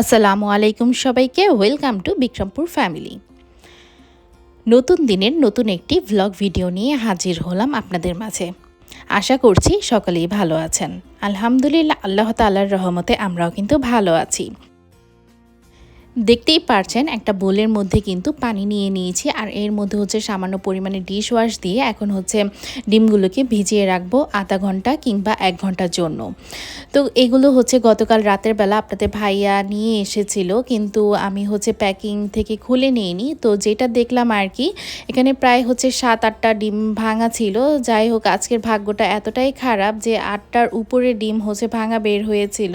আসসালামু আলাইকুম সবাইকে, ওয়েলকাম টু বিক্রমপুর ফ্যামিলি। নতুন দিনের নতুন একটি ভ্লগ ভিডিও নিয়ে হাজির হলাম আপনাদের মাঝে। আশা করছি সকলেই ভালো আছেন। আলহামদুলিল্লাহ, আল্লাহ তাল্লার রহমতে আমরাও কিন্তু ভালো আছি। দেখতেই পারছেন, একটা বোলের মধ্যে কিন্তু পানি নিয়ে নিয়েছি। আর এর মধ্যে হচ্ছে সামান্য পরিমাণে ডিশ ওয়াশ দিয়ে এখন হচ্ছে ডিমগুলোকে ভিজিয়ে রাখব আধা ঘণ্টা কিংবা এক ঘণ্টার জন্য। তো এগুলো হচ্ছে গতকাল রাতের বেলা আপনাদের ভাইয়া নিয়ে এসেছিল, কিন্তু আমি হচ্ছে প্যাকিং থেকে খুলে নিইনি। তো যেটা দেখলাম আর কি, এখানে প্রায় হচ্ছে সাত আটটা ডিম ভাঙা ছিল। যাই হোক, আজকের ভাগ্যটা এতটাই খারাপ যে আটটার উপরে ডিম হচ্ছে ভাঙা বের হয়েছিল।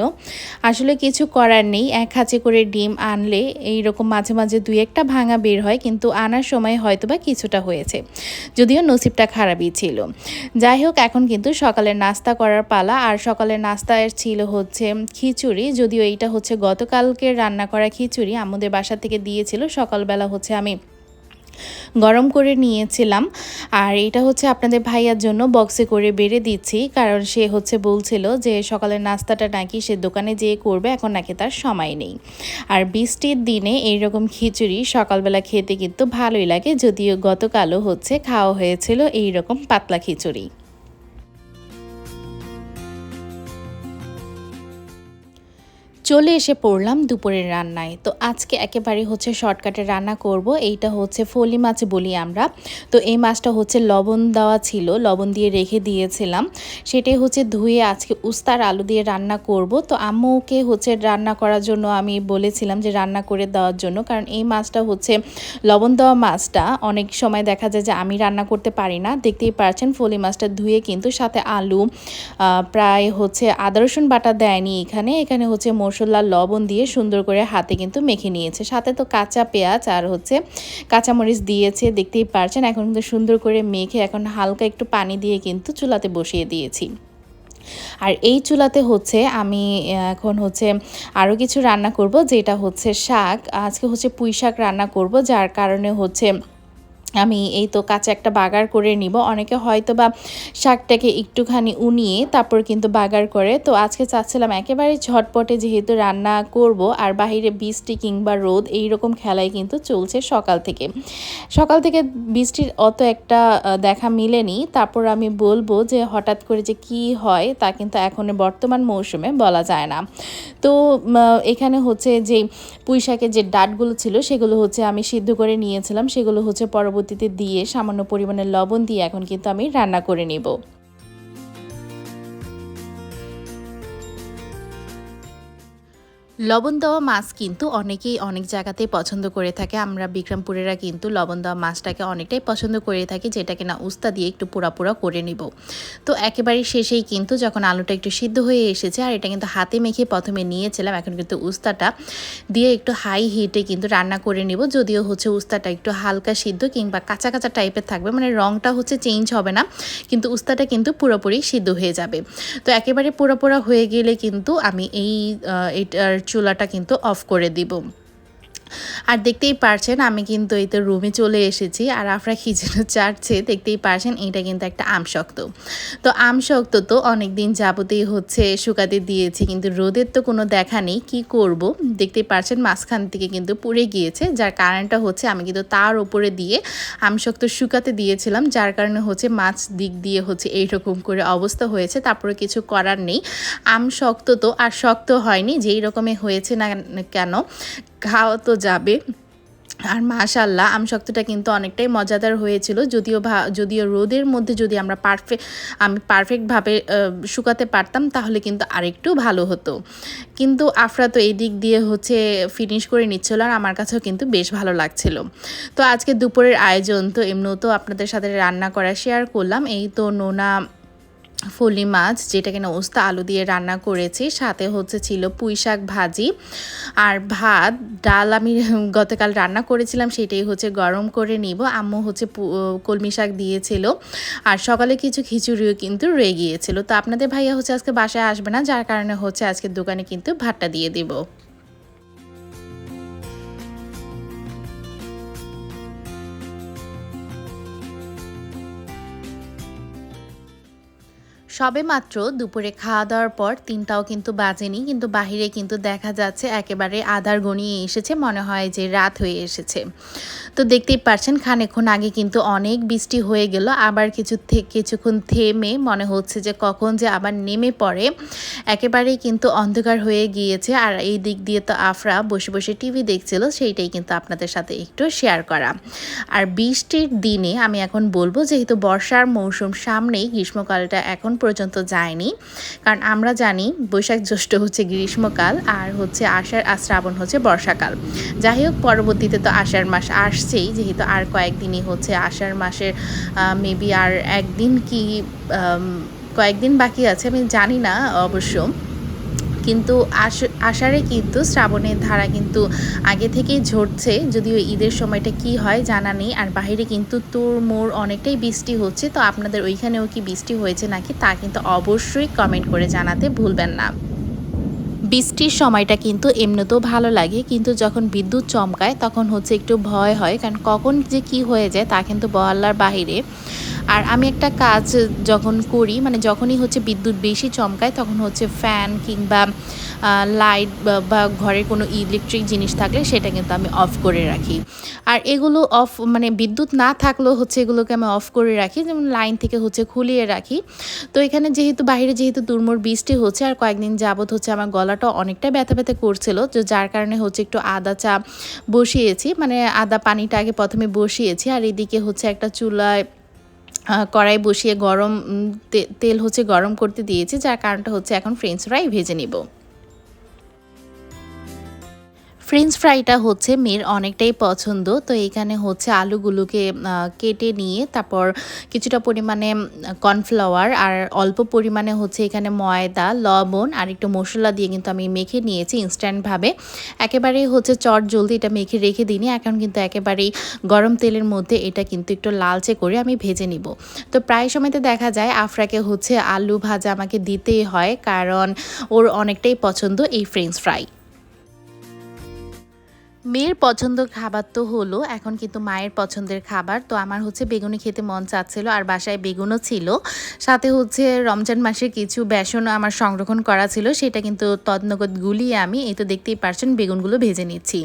আসলে কিছু করার নেই, এক হাঁচে করে ডিম আন আনলে এইরকম মাঝে মাঝে দুই একটা ভাঙা বের হয়, কিন্তু আনার সময় হয়তো বা কিছুটা হয়েছে। যদিও নসিবটা খারাপই ছিল। যাই হোক, এখন কিন্তু সকালের নাস্তা করার পালা, আর সকালের নাস্তায় ছিল হচ্ছে খিচুড়ি। যদিও এইটা হচ্ছে গতকালকে রান্না করা খিচুড়ি, আমাদের বাসা থেকে দিয়েছিল। সকালবেলা হচ্ছে আমি গরম করে নিয়েছিলাম। আর এটা হচ্ছে আপনাদের ভাইয়ার জন্য বক্সে করে বেড়ে দিচ্ছি। কারণ সে হচ্ছে বলছিল যে সকালের নাস্তাটা নাকি সে দোকানে যেয়ে করবে, এখন নাকি তার সময় নেই। আর বৃষ্টির দিনে এইরকম খিচুড়ি সকালবেলা খেতে কিন্তু ভালোই লাগে, যদিও গতকালও হচ্ছে খাওয়া হয়েছিল এইরকম পাতলা খিচুড়ি। চলে এসে পড়লাম দুপুরের রান্নায়। তো আজকে একেবারে হচ্ছে শর্টকাটে রান্না করব। এইটা হচ্ছে ফলি মাছ বলি আমরা। তো এই মাছটা হচ্ছে লবণ দেওয়া ছিল, লবণ দিয়ে রেখে দিয়েছিলাম। সেটাই হচ্ছে ধুয়ে আজকে উস্তার আলু দিয়ে রান্না করব। তো আম্মুকে হচ্ছে রান্না করার জন্য আমি বলেছিলাম যে রান্না করে দেওয়ার জন্য। কারণ এই মাছটা হচ্ছে লবণ দেওয়া মাছটা, অনেক সময় দেখা যায় যে আমি রান্না করতে পারি না। দেখতেই পারছেন ফলি মাছটা ধুয়ে কিন্তু সাথে আলু প্রায় হচ্ছে আদা রসুন বাটা দেয়নি এখানে। এখানে হচ্ছে মশলা লবণ দিয়ে সুন্দর করে হাতে কিন্তু মেখে নিয়েছে। সাথে তো কাঁচা পেঁয়াজ আর হচ্ছে কাঁচামরিচ দিয়েছে, দেখতেই পারছেন। এখন কিন্তু সুন্দর করে মেখে এখন হালকা একটু পানি দিয়ে কিন্তু চুলাতে বসিয়ে দিয়েছি। আর এই চুলাতে হচ্ছে আমি এখন হচ্ছে আরও কিছু রান্না করব, যেটা হচ্ছে শাক। আজকে হচ্ছে পুঁই শাক রান্না করব, যার কারণে হচ্ছে আমি এই তো কাঁচা একটা বাগার করে নিব। অনেকে হয়তো বা শাকটাকে একটুখানি উনিয়ে তারপর কিন্তু বাগার করে। তো আজকে চাচ্ছিলাম একেবারে ঝটপটে যেহেতু রান্না করব আর বাহিরে বৃষ্টি কিংবা রোদ এই রকম খেলাই কিন্তু চলছে সকাল থেকে। সকাল থেকে বৃষ্টির অত একটা দেখা মিলেনি। তারপর আমি বলব যে হঠাৎ করে যে কি হয় তা কিন্তু এখন বর্তমান মৌসুমে বলা যায় না। তো এখানে হচ্ছে যে পুঁই শাকের যে ডাটগুলো ছিল সেগুলো হচ্ছে আমি সিদ্ধ করে নিয়েছিলাম। সেগুলো হচ্ছে পরবর্তী পরবর্তীতে দিয়ে সামান্য পরিমাণে লবণ দিয়ে এখন কিন্তু আমি রান্না করে নেব। লবণ দেওয়া মাছ কিন্তু অনেকেই অনেক জায়গাতেই পছন্দ করে থাকে। আমরা বিক্রমপুরেরা কিন্তু লবণ দেওয়া মাছটাকে অনেকটাই পছন্দ করে থাকি, যেটা কিনা উস্তা দিয়ে একটু পোড়া পোড়া করে নিব। তো একেবারে শেষেই কিন্তু যখন আলুটা একটু সিদ্ধ হয়ে এসেছে, আর এটা কিন্তু হাতে মেখে প্রথমে নিয়েছিলাম, এখন কিন্তু উস্তাটা দিয়ে একটু হাই হিটে কিন্তু রান্না করে নিব। যদিও হচ্ছে উস্তাটা একটু হালকা সিদ্ধ কিংবা কাঁচা কাঁচা টাইপের থাকবে মানে রঙটা হচ্ছে চেঞ্জ হবে না, কিন্তু উস্তাটা কিন্তু পুরোপুরি সিদ্ধ হয়ে যাবে। তো একেবারে পোড়া পোড়া হয়ে গেলে কিন্তু আমি এই এটার চুলাটা কিন্তু অফ করে দিব। আর দেখতেই পারছেন, আমি কিন্তু এই তো রুমে চলে এসেছি। আর আফরা কি যেন চাটছে, দেখতেই পারছেন এটা কিন্তু একটা আমশক্ত। তো আমশক্ত তো অনেক দিন যাবতেই হচ্ছে, শুকাতে দিয়েছি, কিন্তু রোদের তো কোনো দেখা নেই, কি করব? দেখতেই পারছেন, মাঝখান থেকে কিন্তু পুড়ে গিয়েছে, যার কারণটা হচ্ছে আমি কিন্তু তার উপরে দিয়ে আমশক্ত শুকাতে দিয়েছিলাম, যার কারণে হচ্ছে মাছ দিক দিয়ে হচ্ছে এইরকম করে অবস্থা হয়েছে, তারপরে কিছু করার নেই। আম শক্ত তো আর শক্ত হয়নি, যেই রকমে হয়েছে না কেন, খাওয়া তো যাবে। আর মাশাল্লাহ আমশক্তটা কিন্তু অনেকটাই মজাদার হয়েছিল। যদিও যদিও রোদের মধ্যে যদি আমরা পারফেক্ট আমি পারফেক্টভাবে শুকাতে পারতাম, তাহলে কিন্তু আরেকটু ভালো হতো। কিন্তু আফরা তো এই দিক দিয়ে হচ্ছে ফিনিশ করে নিচ্ছিল আর আমার কাছেও কিন্তু বেশ ভালো লাগছিল। তো আজকে দুপুরের আয়োজন, তো এমনিও তো আপনাদের সাথে রান্না করা শেয়ার করলাম। এই তো নোনা ফলি মাছ, যেটা কিনা ওস্তা আলু দিয়ে রান্না করেছি। সাথে হচ্ছে ছিল পুঁই শাক ভাজি। আর ভাত, ডাল আমি গতকাল রান্না করেছিলাম, সেটাই হচ্ছে গরম করে নিব। আম্মু হচ্ছে কলমি শাক দিয়েছিল। আর সকালে কিছু খিচুড়িও কিন্তু রয়ে গিয়েছিল। তো আপনাদের ভাইয়া হচ্ছে আজকে বাসায় আসবে না, যার কারণে হচ্ছে আজকে দোকানে কিন্তু ভাতটা দিয়ে দিব। সবে মাত্র দুপুরে খাওয়া দাওয়ার পর তিনটাও কিন্তু বাজেনি, কিন্তু বাহিরে কিন্তু দেখা যাচ্ছে একেবারে আধার গণিয়ে এসেছে, মনে হয় যে রাত হয়ে এসেছে। তো দেখতেই পারছেন, খানিকক্ষণ আগে কিন্তু অনেক বৃষ্টি হয়ে গেল। আবার কিছু কিছুক্ষণ থেমে মনে হচ্ছে যে কখন যে আবার নেমে পড়ে। একেবারেই কিন্তু অন্ধকার হয়ে গিয়েছে। আর এই দিক দিয়ে তো আফরা বসে বসে টিভি দেখছিল, সেইটাই কিন্তু আপনাদের সাথে একটু শেয়ার করা। আর বৃষ্টির দিনে আমি এখন বলব, যেহেতু বর্ষার মৌসুম সামনেই, গ্রীষ্মকালটা এখন পর্যন্ত যায়নি। কারণ আমরা জানি, বৈশাখ জ্যৈষ্ঠ হচ্ছে গ্রীষ্মকাল, আর হচ্ছে আষাঢ়, আর শ্রাবণ হচ্ছে বর্ষাকাল। যাই হোক, পরবর্তীতে তো আষাঢ় মাস আসছেই, যেহেতু আর কয়েকদিনই হচ্ছে আষাঢ় মাসের মেবি আর একদিন কি কয়েকদিন বাকি আছে, আমি জানি না অবশ্য। কিন্তু আষাঢ়ে কিন্তু শ্রাবণের ধারা কিন্তু আগে থেকেই ঝরছে, যদিও ঈদের সময়টা কি হয় জানা নেই, আর বাইরে কিন্তু তোর মোর অনেকটাই বৃষ্টি হচ্ছে, তো আপনাদের ওইখানেও কি বৃষ্টি হয়েছে নাকি তা কিন্তু অবশ্যই কমেন্ট করে জানাতে ভুলবেন না। বৃষ্টির সময়টা কিন্তু এমনিতেও ভালো লাগে, কিন্তু যখন বিদ্যুৎ চমকায় তখন হচ্ছে একটু ভয় হয়, কারণ কখন যে কি হয়ে যায় তা কিন্তু বহাল্লার বাহিরে। আর আমি একটা কাজ যখন করি মানে যখনই হচ্ছে বিদ্যুৎ বেশি চমকায়, তখন হচ্ছে ফ্যান কিংবা লাইট বা ঘরের কোনো ইলেকট্রিক জিনিস থাকলে সেটা কিন্তু আমি অফ করে রাখি। আর এগুলো অফ মানে বিদ্যুৎ না থাকলেও হচ্ছে এগুলোকে আমি অফ করে রাখি, যেমন লাইন থেকে হচ্ছে খুলিয়ে রাখি। তো এখানে যেহেতু, বাইরে যেহেতু দুর্মোর বৃষ্টি হচ্ছে, আর কয়েকদিন যাবৎ হচ্ছে আমার গলাটা অনেকটা ব্যথা ব্যথা করছিল তো যার কারণে হচ্ছে একটু আদা চা বসিয়েছি মানে আদা পানিটা আগে প্রথমে বসিয়েছি, আর এদিকে হচ্ছে একটা চুলায় কড়াই বসিয়ে গরম তেল হচ্ছে গরম করতে দিয়েছি, যার কারণটা হচ্ছে এখন ফ্রেঞ্চ ফ্রাই ভেজে নিব। ফ্রেঞ্চ ফ্রাইটা হচ্ছে মেয়ের অনেকটাই পছন্দ। তো এখানে হচ্ছে আলুগুলোকে কেটে নিয়ে তারপর কিছুটা পরিমাণে কর্নফ্লাওয়ার আর অল্প পরিমাণে হচ্ছে এখানে ময়দা, লবণ আর একটু মশলা দিয়ে কিন্তু আমি মেখে নিয়েছি ইনস্ট্যান্টভাবে। একেবারেই হচ্ছে চট জলদি এটা মেখে রেখে দিইনি, এখন কিন্তু একেবারেই গরম তেলের মধ্যে এটা কিন্তু একটু লালচে করে আমি ভেজে নিব। তো প্রায় সময়তে দেখা যায় আফরাকে হচ্ছে আলু ভাজা আমাকে দিতেই হয়, কারণ ওর অনেকটাই পছন্দ এই ফ্রেঞ্চ ফ্রাই মেয়ের পছন্দ খাবার তো হলো, এখন কিন্তু মায়ের পছন্দের খাবার। তো আমার হচ্ছে বেগুনি খেতে মন চাচ্ছিল, আর বাসায় বেগুনও ছিল। সাথে হচ্ছে রমজান মাসে কিছু বেসনও আমার সংরক্ষণ করা ছিল, সেটা কিন্তু তদনগদ গুলিয়ে আমি, এই তো দেখতেই পারছেন, বেগুনগুলো ভেজে নিচ্ছি।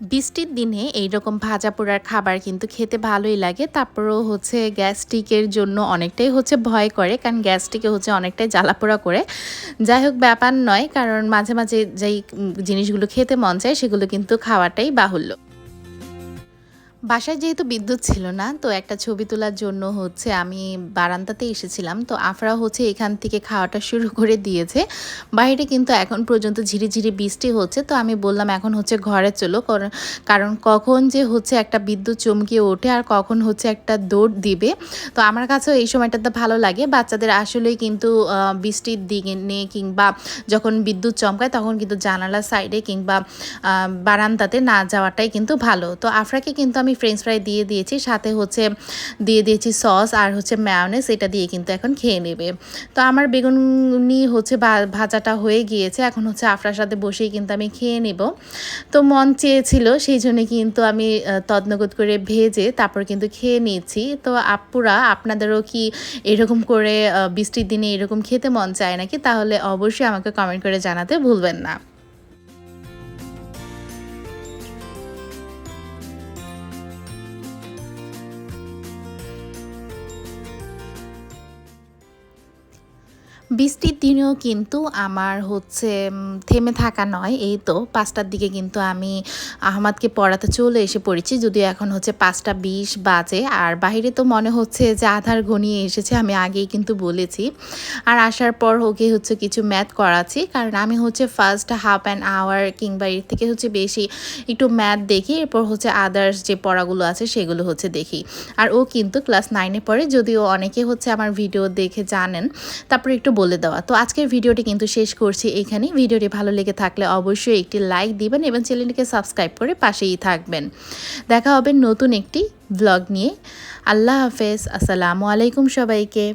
বৃষ্টির দিনে এইরকম ভাজা পোড়ার খাবার কিন্তু খেতে ভালোই লাগে। তারপরেও হচ্ছে গ্যাস্ট্রিকের জন্য অনেকটাই হচ্ছে ভয় করে, কারণ গ্যাস্ট্রিকে হচ্ছে অনেকটাই জ্বালাপোড়া করে। যাই হোক ব্যাপার নয়, কারণ মাঝে মাঝে যেই জিনিসগুলো খেতে মন চায় সেগুলো কিন্তু খাওয়াটাই বাহুল্য। বাসায় যেহেতু বিদ্যুৎ ছিল না, তো একটা ছবি তোলার জন্য হচ্ছে আমি বারান্দাতে এসেছিলাম। তো আফরা হচ্ছে এখান থেকে খাওয়াটা শুরু করে দিয়েছে। বাইরে কিন্তু এখন পর্যন্ত ঝিরিঝিরি বৃষ্টি হচ্ছে। তো আমি বললাম, এখন হচ্ছে ঘরে চলো। কারণ কখন যে হচ্ছে একটা বিদ্যুৎ চমকিয়ে ওঠে আর কখন হচ্ছে একটা দৌড় দিবে। তো আমার কাছেও এই সময়টাতে ভালো লাগে। বাচ্চাদের আসলেই কিন্তু বৃষ্টির দিকে নিয়ে কিংবা যখন বিদ্যুৎ চমকায় তখন কিন্তু জানালা সাইডে কিংবা বারান্দাতে না যাওয়াটাই কিন্তু ভালো। তো আফরাকে কিন্তু আমি আমি ফ্রেঞ্চ ফ্রাই দিয়ে দিয়েছি, সাথে হচ্ছে দিয়ে দিয়েছি সস আর হচ্ছে ম্যায়নেস এটা দিয়ে কিন্তু এখন খেয়ে নেবে। তো আমার বেগুনি হচ্ছে ভাজাটা হয়ে গিয়েছে, এখন হচ্ছে আফরার সাথে বসেই কিন্তু আমি খেয়ে নেব। তো মন চেয়েছিল, সেই জন্য কিন্তু আমি তদনগত করে ভেজে তারপর কিন্তু খেয়ে নিয়েছি। তো আপুরা, আপনাদেরও কি এরকম করে বৃষ্টির দিনে এরকম খেতে মন চায় নাকি? তাহলে অবশ্যই আমাকে কমেন্ট করে জানাতে ভুলবেন না। বৃষ্টির দিনেও কিন্তু আমার হচ্ছে থেমে থাকা নয়। এই তো পাঁচটার দিকে কিন্তু আমি আহমাদকে পড়াতে চলে এসে পড়েছি। যদিও এখন হচ্ছে পাঁচটা বিশ বাজে। আর বাহিরে তো মনে হচ্ছে যে আধার ঘনিয়ে এসেছে, আমি আগেই কিন্তু বলেছি। আর আসার পর ওকে হচ্ছে কিছু ম্যাথ করাচ্ছি। কারণ আমি হচ্ছে ফার্স্ট হাফ অ্যান আওয়ার কিংবা এর থেকে হচ্ছে বেশি একটু ম্যাথ দেখি, এরপর হচ্ছে আদার্স যে পড়াগুলো আছে সেগুলো হচ্ছে দেখি। আর ও কিন্তু ক্লাস নাইনে পড়ে, যদিও অনেকে হচ্ছে আমার ভিডিও দেখে জানেন। তারপর একটু বলে দেওয়া। তো আজকের ভিডিওটি কিন্তু শেষ করছি এখানে ভিডিওটি ভালো লেগে থাকলে অবশ্যই একটি লাইক দিবেন এবং চ্যানেলটিকে সাবস্ক্রাইব করে পাশেই থাকবেন। দেখা হবে নতুন একটি ব্লগ নিয়ে। আল্লাহ হাফেজ। আসসালামু আলাইকুম সবাইকে।